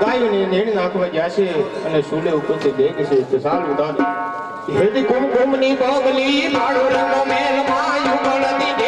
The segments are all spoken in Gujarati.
ગાયોને નેણ નાખવા ગયા છે અને સુલે ઉપરથી દેખ છે તો સારું દાદ. હેડી કુમકુમની પગલી માળો રંગ મેલમાં યુગળ દીધે ગયું તાર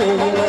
Hallelujah.